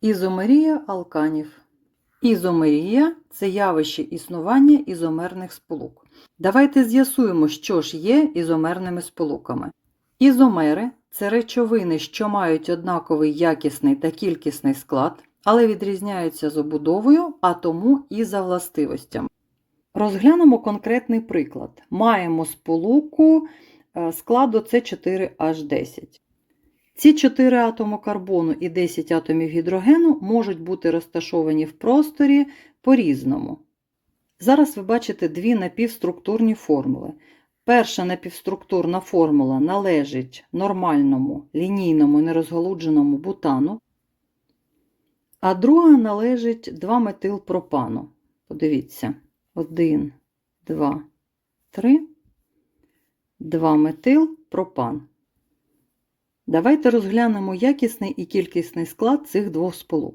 Ізомерія алканів. Ізомерія це явище існування ізомерних сполук. Давайте з'ясуємо, що ж є ізомерними сполуками. Ізомери це речовини, що мають однаковий якісний та кількісний склад, але відрізняються за будовою, а тому і за властивостями. Розглянемо конкретний приклад. Маємо сполуку е, складу С4H10. Ці 4 атоми карбону і 10 атомів гідрогену можуть бути розташовані в просторі по-різному. Зараз ви бачите дві напівструктурні формули. Перша напівструктурна формула належить нормальному лінійному нерозгалудженому бутану, а друга належить 2-метилпропану. Подивіться, 1, 2, 3, 2-метилпропан. Давайте розглянемо якісний і кількісний склад цих двох сполук.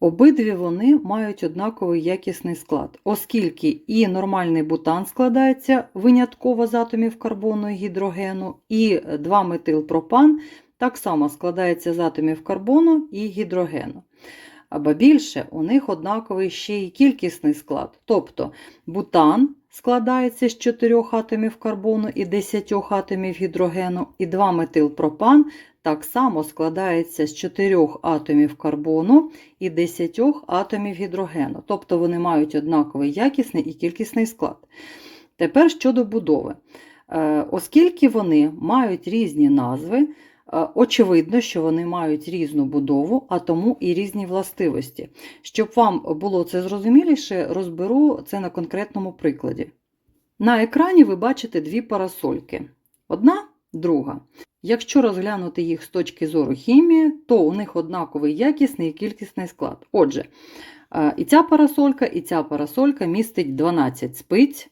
Обидві вони мають однаковий якісний склад, оскільки і нормальний бутан складається винятково з атомів карбону і гідрогену, і 2-метилпропан так само складається з атомів карбону і гідрогену. Або більше, у них однаковий ще й кількісний склад. Тобто бутан складається з 4 атомів карбону і 10 атомів гідрогену, і 2-метилпропан так само складається з 4 атомів карбону і 10 атомів гідрогену. Тобто вони мають однаковий якісний і кількісний склад. Тепер щодо будови. Е, Оскільки вони мають різні назви, Очевидно, що вони мають різну будову, а тому і різні властивості. Щоб вам було це зрозуміліше, розберу це на конкретному прикладі. На екрані ви бачите дві парасольки. Одна, друга. Якщо розглянути їх з точки зору хімії, то у них однаковий якісний і кількісний склад. Отже, е, і ця парасолька, і ця парасолька містить 12 спиць.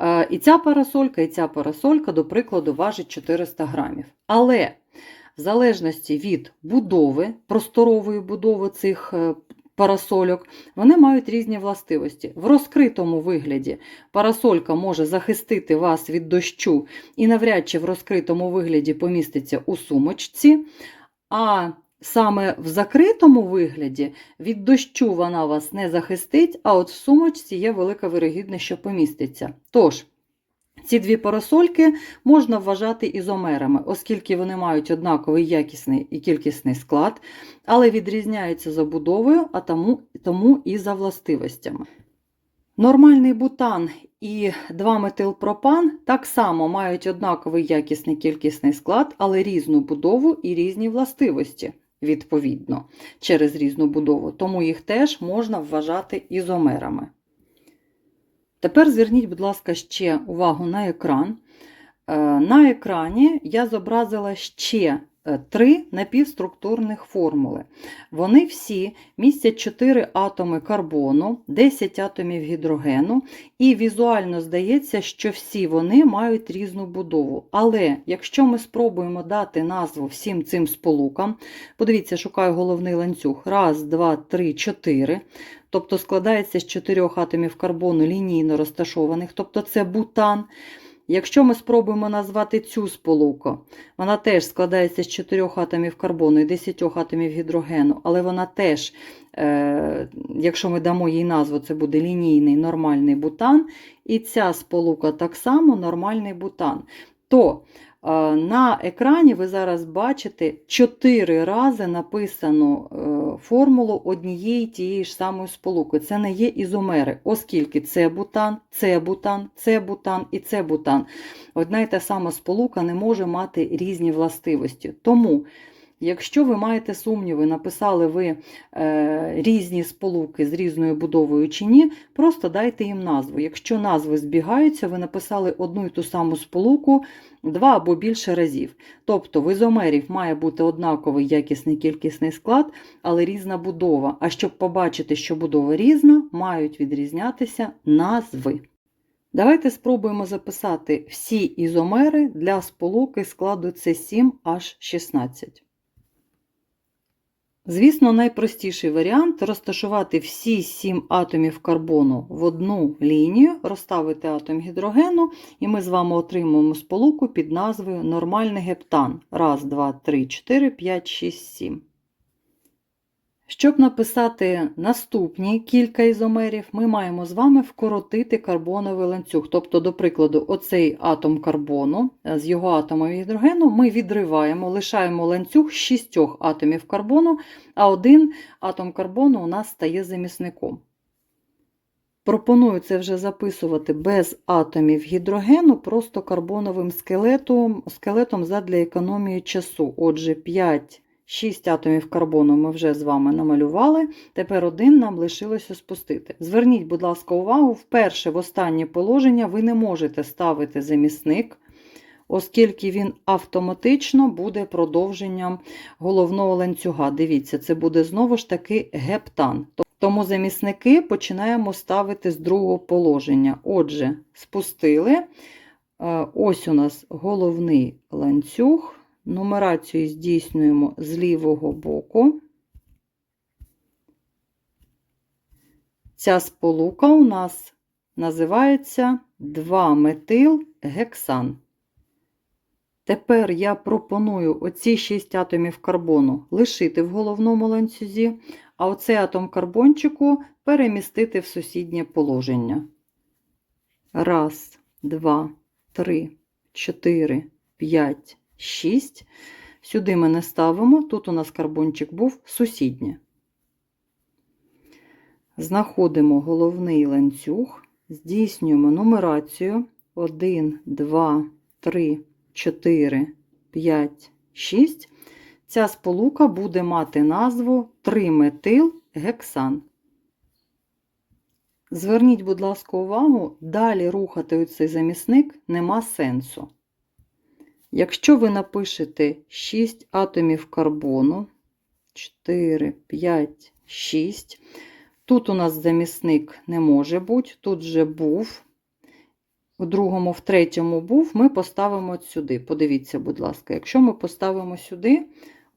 Е, І ця парасолька, і ця парасолька, до прикладу, важить 400 грамів. Але в залежності від будови, просторової будови цих е, парасольок, вони мають різні властивості. В розкритому вигляді парасолька може захистити вас від дощу і навряд чи в розкритому вигляді поміститься у сумочці. А саме в закритому вигляді від дощу вона вас не захистить, а от в сумочці є велика вирогідність, що поміститься. Тож, ці дві парасольки можна вважати ізомерами, оскільки вони мають однаковий якісний і кількісний склад, але відрізняються за будовою, а тому, тому і за властивостями. Нормальний бутан і 2-метилпропан так само мають однаковий якісний кількісний склад, але різну будову і різні властивості, відповідно, через різну будову, тому їх теж можна вважати ізомерами. Тепер зверніть, будь ласка, ще увагу на екран. Е, На екрані я зобразила ще е, три напівструктурних формули. Вони всі містять 4 атоми карбону, 10 атомів гідрогену, і візуально здається, що всі вони мають різну будову. Але якщо ми спробуємо дати назву всім цим сполукам, подивіться, шукаю головний ланцюг. Раз, два, три, чотири. Тобто складається з 4 атомів карбону лінійно розташованих, тобто це бутан. Якщо ми спробуємо назвати цю сполуку, вона теж складається з 4 атомів карбону і 10 атомів гідрогену, але вона теж, е, якщо ми дамо їй назву, це буде лінійний нормальний бутан. І ця сполука так само нормальний бутан. То на екрані ви зараз бачите чотири рази написану е, формулу однієї тієї ж самої сполуки. Це не є ізомери, оскільки це бутан, це бутан, це бутан і це бутан. Одна і та сама сполука не може мати різні властивості. Тому, якщо ви маєте сумніви, написали ви е, різні сполуки з різною будовою чи ні, просто дайте їм назву. Якщо назви збігаються, ви написали одну і ту саму сполуку два або більше разів. Тобто в ізомерів має бути однаковий якісний кількісний склад, але різна будова. А щоб побачити, що будова різна, мають відрізнятися назви. Давайте спробуємо записати всі ізомери для сполуки складу С7H16. Звісно, найпростіший варіант розташувати всі сім атомів карбону в одну лінію, розставити атом гідрогену, і ми з вами отримуємо сполуку під назвою нормальний гептан. Раз, два, три, чотири, п'ять, шість, сім. Щоб написати наступні кілька ізомерів, ми маємо з вами вкоротити карбоновий ланцюг. Тобто, до прикладу, оцей атом карбону е, з його атомом гідрогену ми відриваємо, лишаємо ланцюг з шістьох атомів карбону, а один атом карбону у нас стає замісником. Пропоную це вже записувати без атомів гідрогену, просто карбоновим скелетом, скелетом задля економії часу. Отже, 5 6 атомів карбону ми вже з вами намалювали. Тепер один нам лишилося спустити. Зверніть, будь ласка, увагу, вперше в останнє положення ви не можете ставити замісник, оскільки він автоматично буде продовженням головного ланцюга. Дивіться, це буде знову ж таки гептан. Тому замісники починаємо ставити з другого положення. Отже, спустили. Е, Ось у нас головний ланцюг. Нумерацію здійснюємо з лівого боку. Ця сполука у нас називається 2-метил-гексан. Тепер я пропоную оці 6 атомів карбону лишити в головному ланцюзі, а оцей атом карбончику перемістити в сусіднє положення. Раз, два, три, чотири, п'ять, 6. Сюди ми не ставимо, тут у нас карбончик був сусіднє. Знаходимо головний ланцюг, здійснюємо нумерацію 1, 2, 3, 4, 5, 6. Ця сполука буде мати назву 3-метил-гексан. Зверніть, будь ласка, увагу, далі рухати цей замісник нема сенсу. Якщо ви напишете 6 атомів карбону, 4, 5, 6, тут у нас замісник не може бути, тут вже був. в другому, в третьому був, ми поставимо сюди. Подивіться, будь ласка, якщо ми поставимо сюди,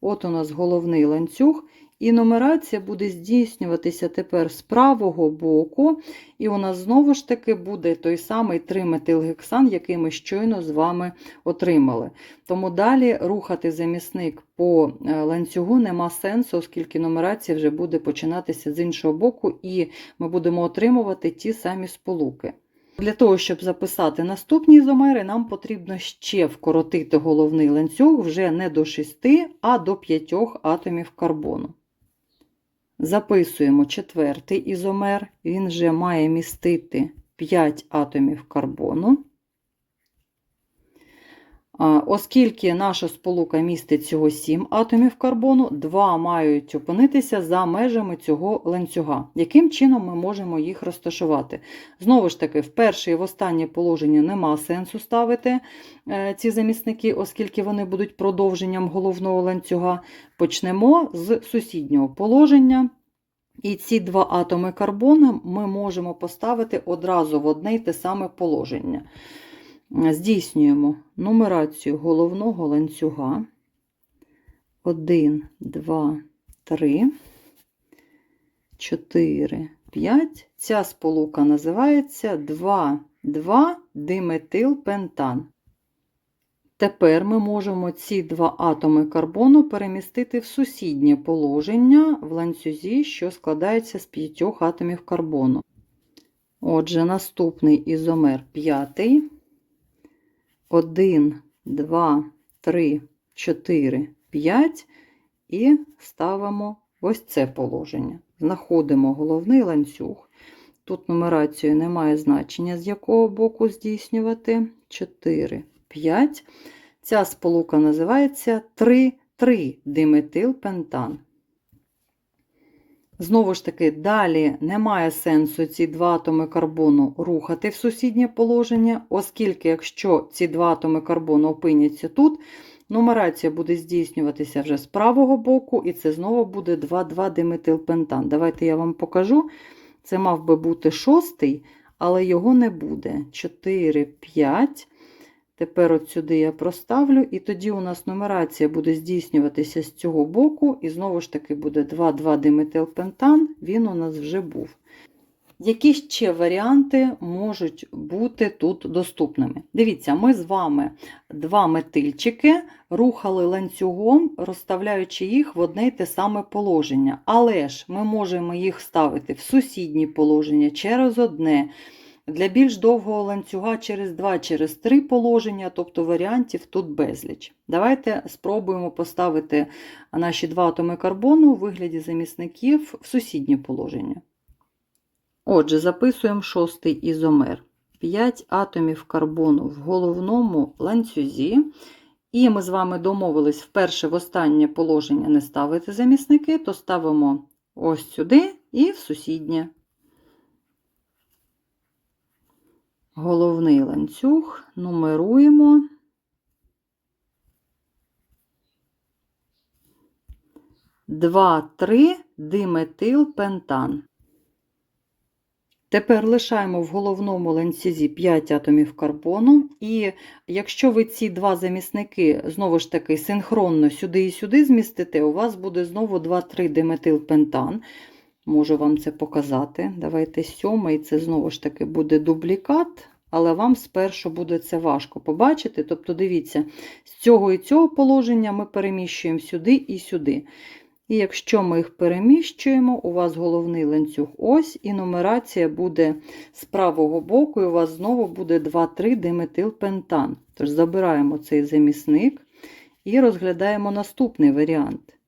от у нас головний ланцюг, і нумерація буде здійснюватися тепер з правого боку, і у нас знову ж таки буде той самий 3-метилгексан, який ми щойно з вами отримали. Тому далі рухати замісник по е, ланцюгу нема сенсу, оскільки нумерація вже буде починатися з іншого боку, і ми будемо отримувати ті самі сполуки. Для того, щоб записати наступні ізомери, нам потрібно ще вкоротити головний ланцюг вже не до 6, а до 5 атомів карбону. Записуємо четвертий ізомер, він вже має містити 5 атомів карбону. Оскільки наша сполука містить всього 7 атомів карбону, 2 мають опинитися за межами цього ланцюга. Яким чином ми можемо їх розташувати? Знову ж таки, в перше і в останнє положення нема сенсу ставити е, ці замісники, оскільки вони будуть продовженням головного ланцюга. Почнемо з сусіднього положення. І ці два атоми карбону ми можемо поставити одразу в одне й те саме положення. Здійснюємо нумерацію головного ланцюга. 1, 2, 3, 4, 5. Ця сполука називається 2, 2 диметилпентан. Тепер ми можемо ці два атоми карбону перемістити в сусіднє положення в ланцюзі, що складається з п'ятьох атомів карбону. Отже, наступний ізомер п'ятий. 1, 2, 3, 4, 5 і ставимо ось це положення. Знаходимо головний ланцюг. Тут нумерацію немає значення, з якого боку здійснювати. 4, 5. Ця сполука називається 3,3 диметилпентан. Знову ж таки, далі немає сенсу ці два атоми карбону рухати в сусіднє положення, оскільки, якщо ці два атоми карбону опиняться тут, нумерація буде здійснюватися вже з правого боку, і це знову буде 2,2 диметилпентан. Давайте я вам покажу. Це мав би бути шостий, але його не буде. 4, 5. Тепер от сюди я проставлю, і тоді у нас нумерація буде здійснюватися з цього боку, і знову ж таки буде 2,2 диметилпентан, він у нас вже був. Які ще варіанти можуть бути тут доступними? Дивіться, ми з вами два метильчики рухали ланцюгом, розставляючи їх в одне й те саме положення. Але ж ми можемо їх ставити в сусідні положення через одне. Для більш довгого ланцюга через два, через три положення, тобто варіантів тут безліч. Давайте спробуємо поставити наші два атоми карбону у вигляді замісників в сусіднє положення. Отже, записуємо шостий ізомер. 5 атомів карбону в головному ланцюзі. І ми з вами домовились вперше в останнє положення не ставити замісники, то ставимо ось сюди і в сусіднє. Головний ланцюг нумеруємо. Два, три диметилпентан. Тепер лишаємо в головному ланцюзі 5 атомів карбону, і якщо ви ці два замісники знову ж таки синхронно сюди і сюди змістите, у вас буде знову 2-3 диметилпентан. Можу вам це показати. Давайте сьомий, це знову ж таки буде дублікат, але вам спершу буде це важко побачити. Тобто, дивіться, з цього і цього положення ми переміщуємо сюди і сюди. І якщо ми їх переміщуємо, у вас головний ланцюг ось, і нумерація буде з правого боку, і у вас знову буде 2-3 диметилпентан. Тож забираємо цей замісник і розглядаємо наступний варіант.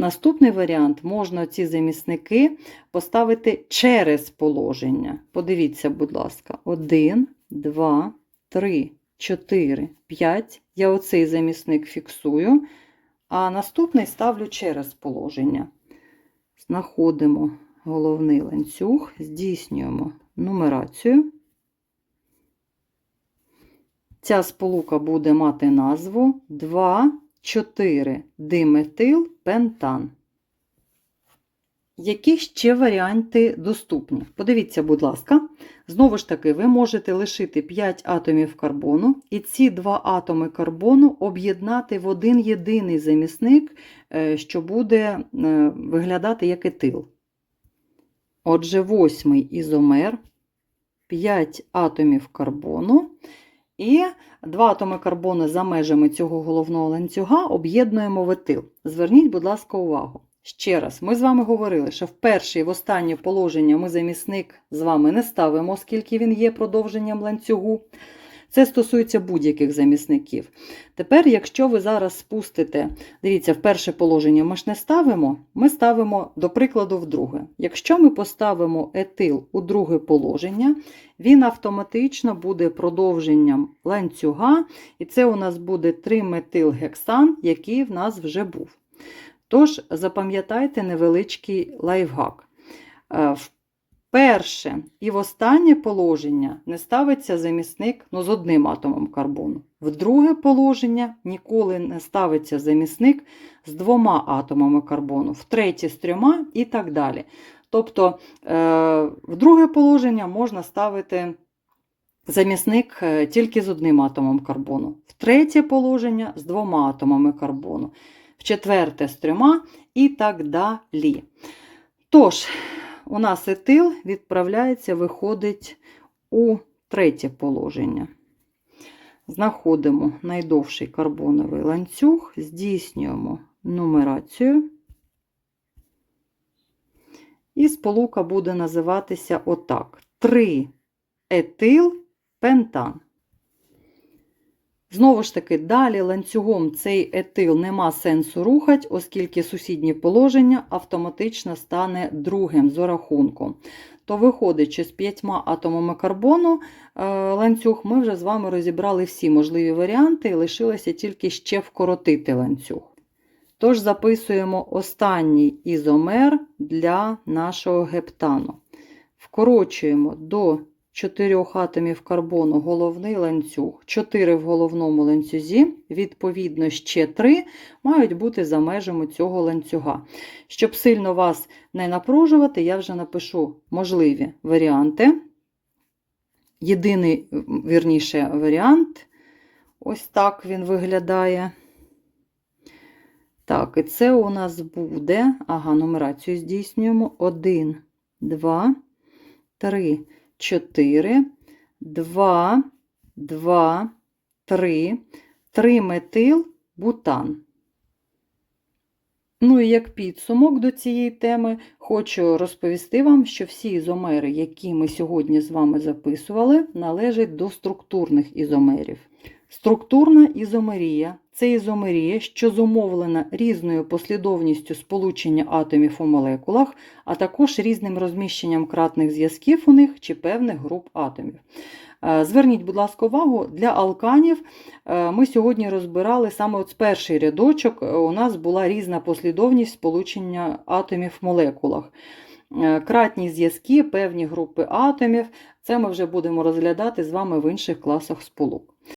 Наступний варіант можна ці замісники поставити через положення. Подивіться, будь ласка, 1, 2, 3, 4, 5. Я оцей замісник фіксую. А наступний ставлю через положення. Знаходимо головний ланцюг, здійснюємо нумерацію. Ця сполука буде мати назву 2, 4 диметил пентан. Які ще варіанти доступні? Подивіться, будь ласка, знову ж таки, ви можете лишити 5 атомів карбону, і ці два атоми карбону об'єднати в один єдиний замісник, е, що буде е, виглядати як етил. Отже, восьмий ізомер, 5 атомів карбону. І два атоми карбону за межами цього головного ланцюга об'єднуємо в етил. Зверніть, будь ласка, увагу. Ще раз, ми з вами говорили, що в перше і в останнє положення ми замісник з вами не ставимо, оскільки він є продовженням ланцюгу. Це стосується будь-яких замісників. Тепер, якщо ви зараз спустите, дивіться, в перше положення ми ж не ставимо, ми ставимо, до прикладу, в друге. Якщо ми поставимо етил у друге положення, він автоматично буде продовженням ланцюга, і це у нас буде 3-метилгексан, який в нас вже був. Тож, запам'ятайте невеличкий лайфхак. Е, В перше і в останнє положення не ставиться замісник ну, з одним атомом карбону. В друге положення ніколи не ставиться замісник з двома атомами карбону, в третє з трьома і так далі. Тобто, е, в друге положення можна ставити замісник е, тільки з одним атомом карбону, в третє положення з двома атомами карбону в четверте з трьома і так далі. Тож, у нас етил відправляється, виходить у третє положення. Знаходимо найдовший карбоновий ланцюг, здійснюємо нумерацію. І сполука буде називатися отак: 3 етил пентан. Знову ж таки, далі ланцюгом цей етил нема сенсу рухати, оскільки сусіднє положення автоматично стане другим з рахунку. То, виходить, що з п'ятьма атомами карбону е, ланцюг ми вже з вами розібрали всі можливі варіанти, і лишилося тільки ще вкоротити ланцюг. Тож записуємо останній ізомер для нашого гептану. Вкорочуємо до 4 атомів карбону головний ланцюг, 4 в головному ланцюзі, відповідно, ще 3 мають бути за межами цього ланцюга. Щоб сильно вас не напружувати, я вже напишу можливі варіанти. Єдиний, вірніше, варіант, ось так він виглядає. Так, і це у нас буде, ага, нумерацію здійснюємо. 1, 2, 3, 4, 2, 2, 3, 3 метил бутан. Ну і як підсумок до цієї теми, хочу розповісти вам, що всі ізомери, які ми сьогодні з вами записували, належать до структурних ізомерів. Структурна ізомерія це ізомерія, що зумовлена різною послідовністю сполучення атомів у молекулах, а також різним розміщенням кратних зв'язків у них чи певних груп атомів. Е, Зверніть, будь ласка, увагу, для алканів е, ми сьогодні розбирали саме от з перший рядочок, е, у нас була різна послідовність сполучення атомів в молекулах. Кратні зв'язки, певні групи атомів, це ми вже будемо розглядати з вами в інших класах сполук.